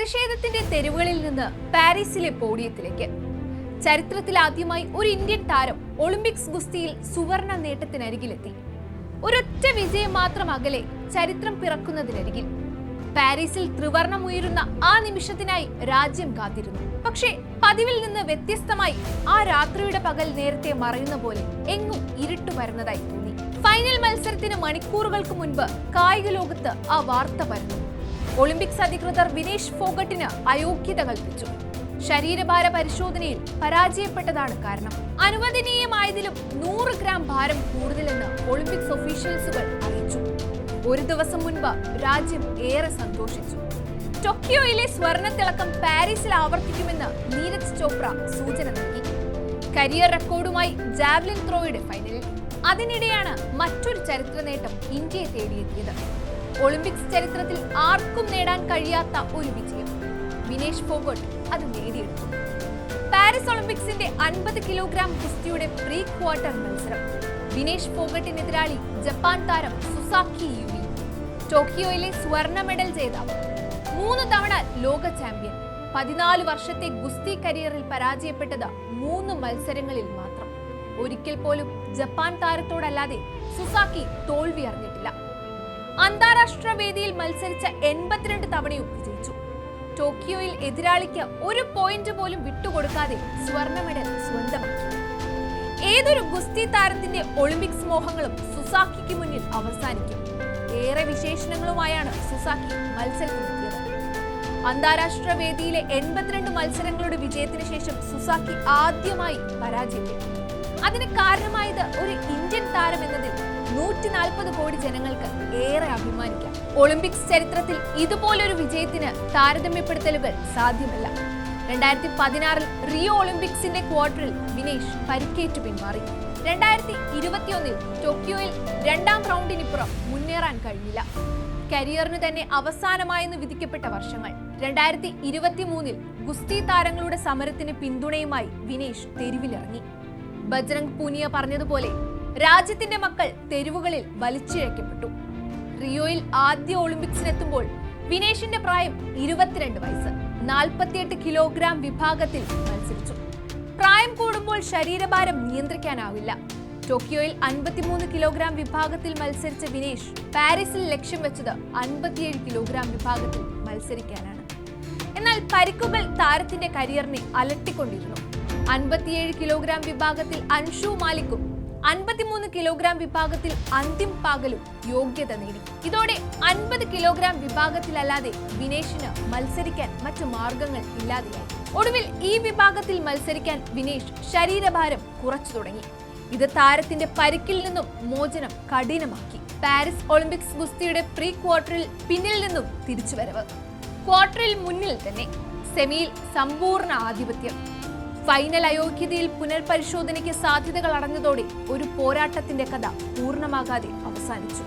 പ്രതിഷേധത്തിന്റെ തെരുവുകളിൽ നിന്ന് പാരീസിലെ പോഡിയത്തിലേക്ക്. ചരിത്രത്തിൽ ആദ്യമായി ഒരു ഇന്ത്യൻ താരം ഒളിമ്പിക്സ് ഗുസ്തിയിൽ സുവർണ നേട്ടത്തിനരികിലെത്തി. ഒരൊറ്റ വിജയം മാത്രം അകലെ ചരിത്രം പിറക്കുന്നതിനരികിൽ. പാരീസിൽ ത്രിവർണം ഉയരുന്ന ആ നിമിഷത്തിനായി രാജ്യം കാത്തിരുന്നു. പക്ഷേ പതിവിൽ നിന്ന് വ്യത്യസ്തമായി ആ രാത്രിയുടെ പകൽ നേരത്തെ മറയുന്ന പോലെ എങ്ങും ഇരുട്ടു വരുന്നതായി തോന്നി. ഫൈനൽ മത്സരത്തിന് മണിക്കൂറുകൾക്ക് മുൻപ് കായിക ലോകത്ത് ആ വാർത്ത പരന്നു. ഒളിമ്പിക്സ് അധികൃതർ വിനേഷ് ഫോഗട്ടിന് അയോഗ്യത കൽപ്പിച്ചു. ശരീരഭാര പരിശോധനയിൽ പരാജയപ്പെട്ടതാണ് കാരണം. അനുവദനീയമായതിലും നൂറ് ഗ്രാം ഭാരം കൂടുതലെന്ന് ഒളിമ്പിക്സ് ഒഫീഷ്യൽസുകൾ അറിയിച്ചു. ഒരു ദിവസം മുൻപ് രാജ്യം ഏറെ സന്തോഷിച്ചു. ടൊക്കിയോയിലെ സ്വർണത്തിളക്കം പാരീസിൽ ആവർത്തിക്കുമെന്ന് നീരജ് ചോപ്ര സൂചന നൽകി. കരിയർ റെക്കോർഡുമായി ജാവ്ലിൻ ത്രോയുടെ ഫൈനലിൽ. അതിനിടെയാണ് മറ്റൊരു ചരിത്ര നേട്ടം ഇന്ത്യയെ തേടിയെത്തിയത്. ഒളിമ്പിക്സ് ചരിത്രത്തിൽ ആർക്കും നേടാൻ കഴിയാത്ത ഒരു വിജയം. വിനേഷ് ഫോഗട്ട് അത് നേടിയെടുത്തു. പാരീസ് ഒളിമ്പിക്സിന്റെ അൻപത് കിലോഗ്രാം കുസ്തിയുടെ പ്രീ ക്വാർട്ടർ മത്സരം. വിനേഷ് ഫോഗട്ടിനെതിരാളി ജപ്പാൻ താരം സുസാക്കി യുവി. ടോക്കിയോയിലെ സ്വർണ മെഡൽ ജേതാവ്. മൂന്ന് തവണ ലോക ചാമ്പ്യൻ. പതിനാല് വർഷത്തെ ഗുസ്തി കരിയറിൽ പരാജയപ്പെട്ടത് മൂന്ന് മത്സരങ്ങളിൽ മാത്രം. ഒരിക്കൽ പോലും ജപ്പാൻ താരത്തോടല്ലാതെ സുസാക്കി തോൽവി അറിഞ്ഞിട്ടില്ല. അന്താരാഷ്ട്ര വേദിയിൽ മത്സരിച്ച എൺപത്തിരണ്ട് തവണയും വിജയിച്ചു ടോക്കിയോയിൽ എതിരാളിക്ക് ഒരു പോയിന്റ് പോലും വിട്ടുകൊടുക്കാതെ സ്വർണ മെഡൽ സ്വന്തമാക്കി. ഏതൊരു ഗുസ്തി താരത്തിന്റെ ഒളിമ്പിക്സ് മോഹങ്ങളും സുസാക്കിക്ക് മുന്നിൽ അവസാനിക്കും. ഏറെ വിശേഷണങ്ങളുമായാണ് സുസാക്കി മത്സരത്തിനെത്തിയത്. അന്താരാഷ്ട്ര വേദിയിലെ എൺപത്തിരണ്ട് മത്സരങ്ങളുടെ വിജയത്തിന് ശേഷം സുസാക്കി ആദ്യമായി പരാജയപ്പെട്ടു. അതിന് കാരണമായത് ഒരു ഇന്ത്യൻ താരം എന്നതിൽ നൂറ്റി നാൽപ്പത് കോടി ജനങ്ങൾക്ക് ഏറെ അഭിമാനിക്കാം. ഒളിമ്പിക്സ് ചരിത്രത്തിൽ ഇതുപോലൊരു വിജയത്തിന് താരതമ്യപ്പെടുത്തലുകൾ സാധ്യമല്ല. രണ്ടായിരത്തി പതിനാറിൽ റിയോ ഒളിമ്പിക്സിന്റെ ക്വാർട്ടറിൽ വിനേഷ് പരിക്കേറ്റു പിന്മാറി. രണ്ടായിരത്തി ഇരുപത്തിയൊന്നിൽ ടോക്കിയോയിൽ രണ്ടാം റൗണ്ടിനിപ്പുറം മുന്നേറാൻ കഴിഞ്ഞില്ല. കരിയറിന് തന്നെ അവസാനമായെന്ന് വിധിക്കപ്പെട്ട വർഷങ്ങൾ. രണ്ടായിരത്തി ഇരുപത്തി മൂന്നിൽ ഗുസ്തി താരങ്ങളുടെ സമരത്തിന് പിന്തുണയുമായി വിനേഷ് തെരുവിലിറങ്ങി. ബജ്രംഗ് പൂനിയ പറഞ്ഞതുപോലെ രാജ്യത്തിന്റെ മക്കൾ തെരുവുകളിൽ വലിച്ചിഴക്കപ്പെട്ടു റിയോയിൽ ആദ്യ ഒളിമ്പിക്സിനെത്തുമ്പോൾ വിനേഷിന്റെ പ്രായം ഇരുപത്തിരണ്ട് വയസ്സ് നാൽപ്പത്തിയെട്ട് കിലോഗ്രാം വിഭാഗത്തിൽ മത്സരിച്ചു. പ്രായം കൂടുമ്പോൾ ശരീരഭാരം നിയന്ത്രിക്കാനാവില്ല. ടോക്കിയോയിൽ അൻപത്തിമൂന്ന് കിലോഗ്രാം വിഭാഗത്തിൽ മത്സരിച്ച വിനേഷ് പാരീസിൽ ലക്ഷ്യം വെച്ചത് അൻപത്തിയേഴ് കിലോഗ്രാം വിഭാഗത്തിൽ മത്സരിക്കാനാണ്. എന്നാൽ പരിക്കുകൾ താരത്തിന്റെ കരിയറിനെ അലട്ടിക്കൊണ്ടിരുന്നു. അൻപത്തിയേഴ് കിലോഗ്രാം വിഭാഗത്തിൽ അൻഷു മാലിക്കും അൻപത്തിമൂന്ന് കിലോഗ്രാം വിഭാഗത്തിൽ അന്തിം പാകലും യോഗ്യത നേടി. ഇതോടെ അൻപത് കിലോഗ്രാം വിഭാഗത്തിലല്ലാതെ വിനേഷിന് മത്സരിക്കാൻ മറ്റു മാർഗങ്ങൾ ഇല്ലാതെയായി. ഒടുവിൽ ഈ വിഭാഗത്തിൽ മത്സരിക്കാൻ വിനേഷ് ശരീരഭാരം കുറച്ചു തുടങ്ങി. ഇത് താരത്തിന്റെ പരിക്കിൽ നിന്നും മോചനം കഠിനമാക്കി. പാരീസ് ഒളിമ്പിക്സ് ഗുസ്തിയുടെ പ്രീ ക്വാർട്ടറിൽ പിന്നിൽ നിന്നും തിരിച്ചുവരവ്. ക്വാർട്ടറിൽ മുന്നിൽ തന്നെ സെമിയിൽ സമ്പൂർണ ആധിപത്യം. ഫൈനൽ അയോഗ്യതയിൽ പുനർപരിശോധനയ്ക്ക് സാധ്യതകൾ അടഞ്ഞതോടെ ഒരു പോരാട്ടത്തിന്റെ കഥ പൂർണമാകാതെ അവസാനിച്ചു.